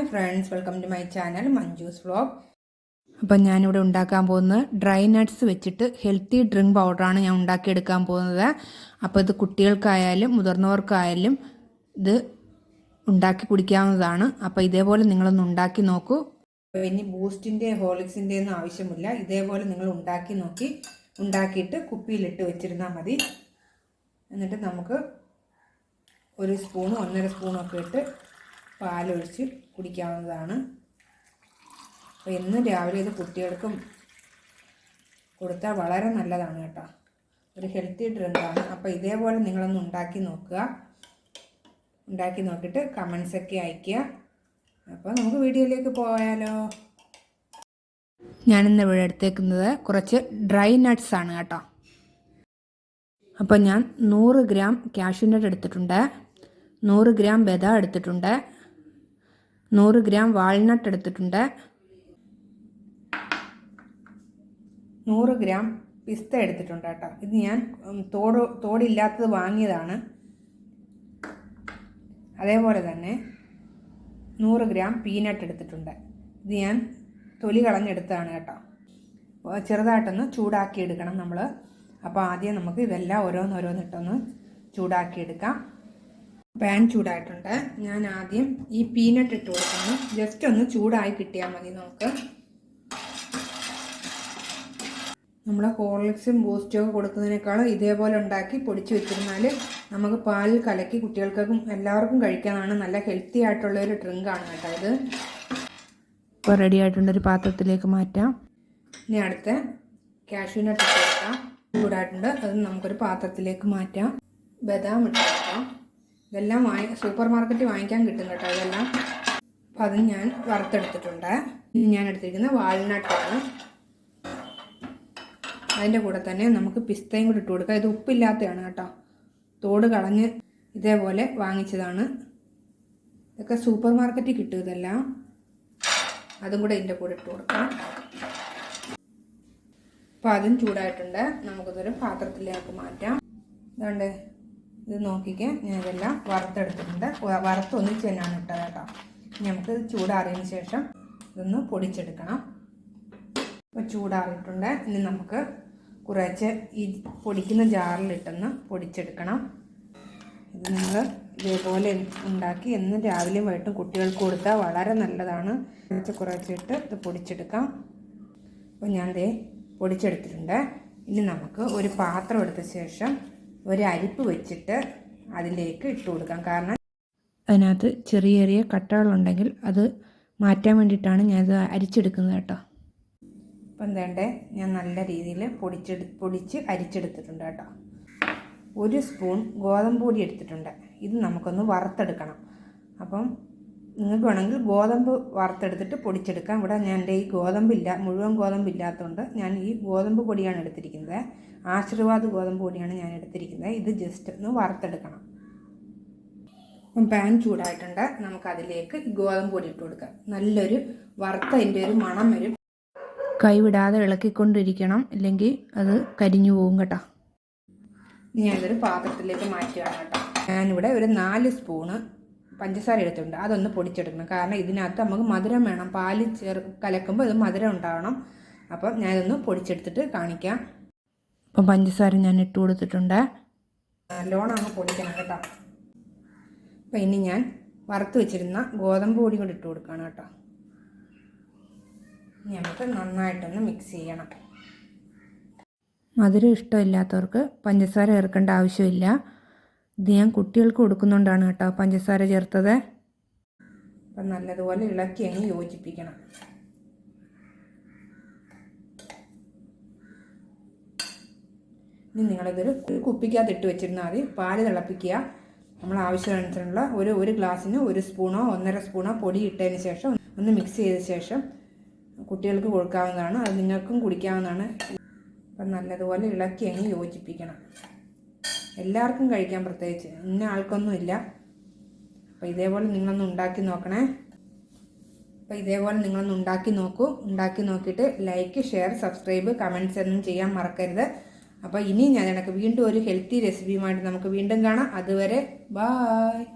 Hi friends welcome to my channel Manju's vlog. അപ്പം ഞാനിവിടെ ഉണ്ടാക്കാൻ പോകുന്നത് ഡ്രൈ നട്ട്സ് വെച്ചിട്ട് ഹെൽത്തി ഡ്രിങ്ക് പൗഡറാണ് ഞാൻ ഉണ്ടാക്കിയെടുക്കാൻ പോകുന്നത്. അപ്പോൾ ഇത് കുട്ടികൾക്കായാലും മുതിർന്നവർക്കായാലും ഇത് ഉണ്ടാക്കി കുടിക്കാവുന്നതാണ്. അപ്പോൾ ഇതേപോലെ നിങ്ങളൊന്ന് ഉണ്ടാക്കി നോക്കൂ. ഇനി ബൂസ്റ്റിന്റെ ഹോളിക്സിന്റെ ഒന്നും ആവശ്യമില്ല. ഇതേപോലെ നിങ്ങൾ ഉണ്ടാക്കി നോക്കി. ഉണ്ടാക്കിയിട്ട് കുപ്പിയിലിട്ട് വെച്ചിരുന്നാൽ മതി. എന്നിട്ട് നമുക്ക് ഒരു സ്പൂണും ഒന്നര സ്പൂണും ഒക്കെ ഇട്ട് പാലൊഴിച്ച് കുടിക്കാവുന്നതാണ്. അപ്പോൾ എന്നും രാവിലെ ഇത് കുട്ടികൾക്കും കൊടുത്താൽ വളരെ നല്ലതാണ് കേട്ടോ. ഒരു ഹെൽത്തി ഡ്രിങ്കാണ് അപ്പോൾ ഇതേപോലെ നിങ്ങളൊന്ന് ഉണ്ടാക്കി നോക്കുക. ഉണ്ടാക്കി നോക്കിയിട്ട് കമൻസൊക്കെ അയയ്ക്കുക. അപ്പോൾ നമുക്ക് വീഡിയോയിലേക്ക് പോയാലോ? ഞാനിന്ന് ഇവിടെ എടുത്തേക്കുന്നത് കുറച്ച് ഡ്രൈ നട്ട്സ് ആണ് കേട്ടോ. അപ്പോൾ ഞാൻ നൂറ് ഗ്രാം കാഷ്യൂനട്ട് എടുത്തിട്ടുണ്ട്. നൂറ് ഗ്രാം ബദാം എടുത്തിട്ടുണ്ട്. നൂറ് ഗ്രാം വാൾനട്ട് എടുത്തിട്ടുണ്ട്. നൂറ് ഗ്രാം പിസ്ത എടുത്തിട്ടുണ്ട് കേട്ടോ. ഇത് ഞാൻ തോട് തോടില്ലാത്തത് വാങ്ങിയതാണ്. അതേപോലെ തന്നെ നൂറ് ഗ്രാം പീനട്ട് എടുത്തിട്ടുണ്ട്. ഇത് ഞാൻ തൊലി കളഞ്ഞെടുത്തതാണ് കേട്ടോ. ചെറുതായിട്ടൊന്ന് ചൂടാക്കി എടുക്കണം നമ്മൾ അപ്പോൾ ആദ്യം നമുക്ക് ഇതെല്ലാം ഓരോന്നോരോന്നിട്ടൊന്ന് ചൂടാക്കി എടുക്കാം പാൻ ചൂടായിട്ടുണ്ട്. ഞാൻ ആദ്യം ഈ പീനട്ട് ഇട്ട് കൊടുക്കുന്നു. ജസ്റ്റ് ഒന്ന് ചൂടായി കിട്ടിയാൽ മതി നമുക്ക്. നമ്മൾ ഹോർലിക്സും ബൂസ്റ്റും ഒക്കെ കൊടുക്കുന്നതിനേക്കാളും ഇതേപോലെ ഉണ്ടാക്കി പൊടിച്ച് വെച്ചിരുന്നാൽ നമുക്ക് പാലിൽ കലക്കി കുട്ടികൾക്കും എല്ലാവർക്കും കഴിക്കാനാണ് നല്ല ഹെൽത്തി ആയിട്ടുള്ള ഒരു ഡ്രിങ്കാണ് കേട്ടോ ഇത്. ഇപ്പോൾ റെഡി ആയിട്ടുണ്ട് ഒരു പാത്രത്തിലേക്ക് മാറ്റാം. ഇനി അടുത്ത കാഷ്യൂനട്ട് ഇട്ട് കൊടുക്കാം. ചൂടായിട്ടുണ്ട്. അത് നമുക്കൊരു പാത്രത്തിലേക്ക് മാറ്റാം. ബദാം ഇട്ട് കൊടുക്കാം. ഇതെല്ലാം വാങ്ങി സൂപ്പർ മാർക്കറ്റിൽ വാങ്ങിക്കാൻ കിട്ടും കേട്ടോ. ഇതെല്ലാം അപ്പം അത് ഞാൻ വറുത്തെടുത്തിട്ടുണ്ട്. ഇനി ഞാൻ എടുത്തിരിക്കുന്ന വാൾനട്ടാണ് അതിന്റെ കൂടെ തന്നെ നമുക്ക് പിസ്തയും കൂടി ഇട്ട് കൊടുക്കാം. ഇത് ഉപ്പില്ലാത്തതാണ് കേട്ടോ. തോട് കളഞ്ഞ് ഇതേപോലെ വാങ്ങിച്ചതാണ്. ഇതൊക്കെ സൂപ്പർ മാർക്കറ്റിൽ കിട്ടും ഇതെല്ലാം. അതും കൂടെ ഇതിന്റെ കൂടെ ഇട്ട് കൊടുക്കാം. അപ്പോൾ അതും ചൂടായിട്ടുണ്ട്. നമുക്കിതൊരു പാത്രത്തിലേക്ക് മാറ്റാം. അതുകൊണ്ട് ഇത് നോക്കിക്കേ ഞാൻ ഇതെല്ലാം വറുത്തെടുത്തിട്ടുണ്ട്. വറുത്തൊന്നും വറുത്ത് ഒന്നിച്ച് തന്നെയാണ് ഇട്ടത് കേട്ടോ. നമുക്ക് ചൂടാറിയതിന് ശേഷം ഇതൊന്ന് പൊടിച്ചെടുക്കണം. അപ്പോൾ ചൂടാറിയിട്ടുണ്ട്. ഇനി നമുക്ക് കുറച്ച് ഈ പൊടിക്കുന്ന ജാറിലിട്ടൊന്ന് പൊടിച്ചെടുക്കണം. ഇത് നിങ്ങൾ ഇതേപോലെ ഉണ്ടാക്കി എന്നും രാവിലെയും വൈകിട്ടും കുട്ടികൾക്ക് കൊടുത്താൽ വളരെ നല്ലതാണ്. കുറച്ച് കുറച്ചിട്ട് ഇത് പൊടിച്ചെടുക്കാം. അപ്പോൾ ഞാൻ ദേ പൊടിച്ചെടുത്തിട്ടുണ്ട്. ഇനി നമുക്ക് ഒരു പാത്രം എടുത്ത ശേഷം ഒരു അരിപ്പ് വെച്ചിട്ട് അതിലേക്ക് ഇട്ട് കൊടുക്കാം. കാരണം അതിനകത്ത് ചെറിയ ചെറിയ കട്ടകളുണ്ടെങ്കിൽ അത് മാറ്റാൻ വേണ്ടിയിട്ടാണ് ഞാനത് അരിച്ചെടുക്കുന്നത് കേട്ടോ. അപ്പം വേണ്ടേ ഞാൻ നല്ല രീതിയിൽ പൊടിച്ചെടു പൊടിച്ച് അരിച്ചെടുത്തിട്ടുണ്ട് കേട്ടോ. ഒരു സ്പൂൺ ഗോതമ്പ് പൊടി എടുത്തിട്ടുണ്ട്. ഇത് നമുക്കൊന്ന് വറുത്തെടുക്കണം. അപ്പം നിങ്ങൾക്ക് വേണമെങ്കിൽ ഗോതമ്പ് വറുത്തെടുത്തിട്ട് പൊടിച്ചെടുക്കാം. ഇവിടെ ഞാൻ എന്റെ ഈ ഗോതമ്പില്ല മുഴുവൻ ഗോതമ്പ് ഇല്ലാത്തതുകൊണ്ട് ഞാൻ ഈ ഗോതമ്പ് പൊടിയാണ് എടുത്തിരിക്കുന്നത്. ആശീർവാദ് ഗോതമ്പ് പൊടിയാണ് ഞാൻ എടുത്തിരിക്കുന്നത്. ഇത് ജസ്റ്റ് ഒന്ന് വറുത്തെടുക്കണം. അപ്പം പാൻ ചൂടായിട്ടുണ്ട്. നമുക്കതിലേക്ക് ഗോതമ്പ് പൊടി ഇട്ട് കൊടുക്കാം. നല്ലൊരു വറുത്തതിന്റെ ഒരു മണം വരും. കൈവിടാതെ ഇളക്കിക്കൊണ്ടിരിക്കണം ഇല്ലെങ്കിൽ അത് കരിഞ്ഞു പോകും കേട്ടോ. ഇനി ഞാനിതൊരു പാത്രത്തിലേക്ക് മാറ്റുകയാണ് കേട്ടോ. ഞാനിവിടെ ഒരു നാല് സ്പൂണ് പഞ്ചസാര എടുത്തിട്ടുണ്ട്. അതൊന്ന് പൊടിച്ചെടുക്കണം. കാരണം ഇതിനകത്ത് നമുക്ക് മധുരം വേണം. പാൽ ചേർ കലക്കുമ്പോൾ ഇത് മധുരം ഉണ്ടാവണം. അപ്പം ഞാനിതൊന്ന് പൊടിച്ചെടുത്തിട്ട് കാണിക്കാം. അപ്പം പഞ്ചസാര ഞാൻ ഇട്ട് കൊടുത്തിട്ടുണ്ട്. നല്ലോണം പൊടിക്കണം കേട്ടോ. അപ്പം ഇനി ഞാൻ വറുത്ത് വെച്ചിരുന്ന ഗോതമ്പ് പൊടി കൂടി ഇട്ട് കൊടുക്കുകയാണ് കേട്ടോ. ഇനി നമുക്ക് നന്നായിട്ടൊന്ന് മിക്സ് ചെയ്യണം. മധുരം ഇഷ്ടമില്ലാത്തവർക്ക് പഞ്ചസാര ചേർക്കേണ്ട ആവശ്യമില്ല. ഇത് ഞാൻ കുട്ടികൾക്ക് കൊടുക്കുന്നുണ്ടാണ് കേട്ടോ പഞ്ചസാര ചേർത്തത്. അപ്പം നല്ലതുപോലെ ഇളക്കി അങ്ങ് യോജിപ്പിക്കണം. ഇനി നിങ്ങളിതൊരു കുപ്പിക്കകത്ത് ഇട്ട് വെച്ചിരുന്നാൽ മതി. പാൽ തിളപ്പിക്കുക. നമ്മൾ ആവശ്യമനുസരിച്ചുള്ള ഒരു ഒരു ഗ്ലാസ്സിന് ഒരു സ്പൂണോ ഒന്നര സ്പൂണോ പൊടി ഇട്ടതിന് ശേഷം ഒന്ന് മിക്സ് ചെയ്ത ശേഷം കുട്ടികൾക്ക് കൊടുക്കാവുന്നതാണ്. അത് നിങ്ങൾക്കും കുടിക്കാവുന്നതാണ്. അപ്പം നല്ലതുപോലെ ഇളക്കി അങ്ങ് യോജിപ്പിക്കണം. എല്ലാവർക്കും കഴിക്കാം പ്രത്യേകിച്ച്. ഇന്ന ആൾക്കൊന്നും ഇല്ല. അപ്പോൾ ഇതേപോലെ നിങ്ങളൊന്ന് ഉണ്ടാക്കി നോക്കണേ. അപ്പോൾ ഇതേപോലെ നിങ്ങളൊന്ന് ഉണ്ടാക്കി നോക്കൂ. ഉണ്ടാക്കി നോക്കിയിട്ട് ലൈക്ക് ഷെയർ സബ്സ്ക്രൈബ് കമന്റ്സ് ഒന്നും ചെയ്യാൻ മറക്കരുത്. അപ്പോൾ ഇനി ഞാൻ എനിക്ക് വീണ്ടും ഒരു ഹെൽത്തി റെസിപ്പിയുമായിട്ട് നമുക്ക് വീണ്ടും കാണാം. അതുവരെ ബായ്